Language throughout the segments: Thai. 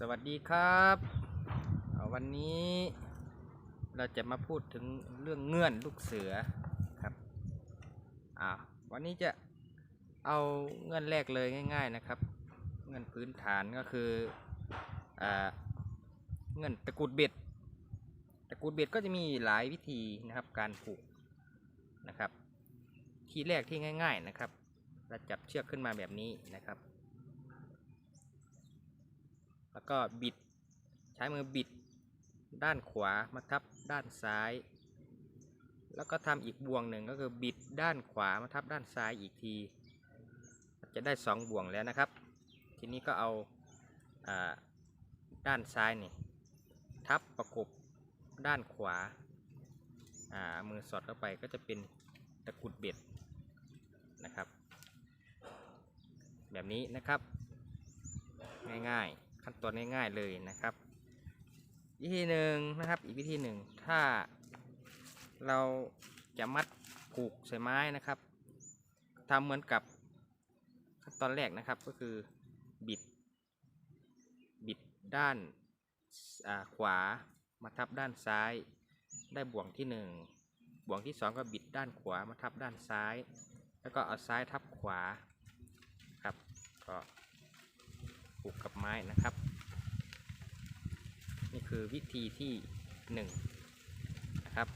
สวัสดีครับวันนี้เราจะมาพูดถึงเรื่องเงื่อนลูกเสือครับอ่าวันนี้จะเอาเงื่อนแรกเลยง่าย ๆนะครับ เงื่อนพื้นฐานก็คืออ่าเงื่อนตะกรุดเบ็ดตะกรุดเบ็ดก็จะมีหลายวิธีนะครับการผูกนะครับ ที่แรกที่ง่าย ๆนะครับเราจับเชือกขึ้นมาแบบนี้นะครับ ก็บิด ใช้มือบิด ด้านขวามาทับด้านซ้าย แล้วก็ทำอีกบ่วงหนึ่งก็คือบิดด้านขวามาทับด้านซ้ายอีกที จะได้สองบ่วงแล้วนะครับ ทีนี้ก็เอาอาด้านซ้ายนี่ทับประกบด้านขวาามือสอดเข้าไปก็จะเป็นตะกรุดเบ็ดนะครับ แบบนี้นะครับ ง่ายๆ ขั้นตอนง่ายๆเลยนะครับ วิธีหนึ่งนะครับ อีกวิธีหนึ่งถ้าเราจะมัดผูกใส่ไม้นะครับทำเหมือนกับขั้นตอนแรกนะครับก็คือบิด บิดด้านาขวามาทับด้านซ้าย ได้บ่วงที่หนึ่งบ่วงที่สองก็บิดด้านขวามาทับด้านซ้าย แล้วก็เอาซ้ายทับขวาครับก็ ผูกกับไม้นะครับ นี่คือวิธีที่หนึ่งนะครับ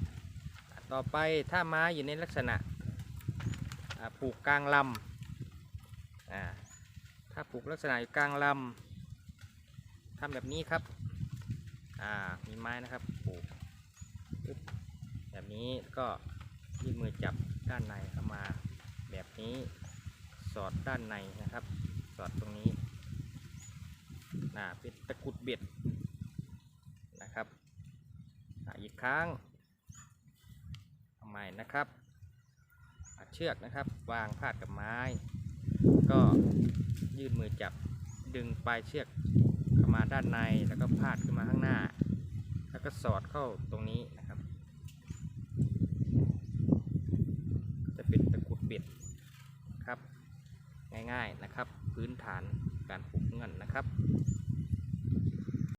ต่อไปถ้าไม้อยู่ในลักษณะผูกกลางลำถ้าผูกลักษณะอยู่กลางลำทำแบบนี้ครับมีไม้นะครับผูกแบบนี้ก็ยื่นมือจับด้านในเข้ามาแบบนี้สอดด้านในนะครับ สอดตรงนี้ นะเป็นตะกุดเบ็ดนะครับอะอีกครั้งทำไมนะครับเชือกนะครับวางพาดกับไม้ ก็ยื่นมือจับดึงปลายเชือกเข้ามาด้านในแล้วก็พาดขึ้นมาข้างหน้า แล้วก็สอดเข้าตรงนี้นะครับ จะเป็นตะกุดเบ็ดครับ ง่ายๆนะครับ พื้นฐานการผูกเงื่อนนะครับ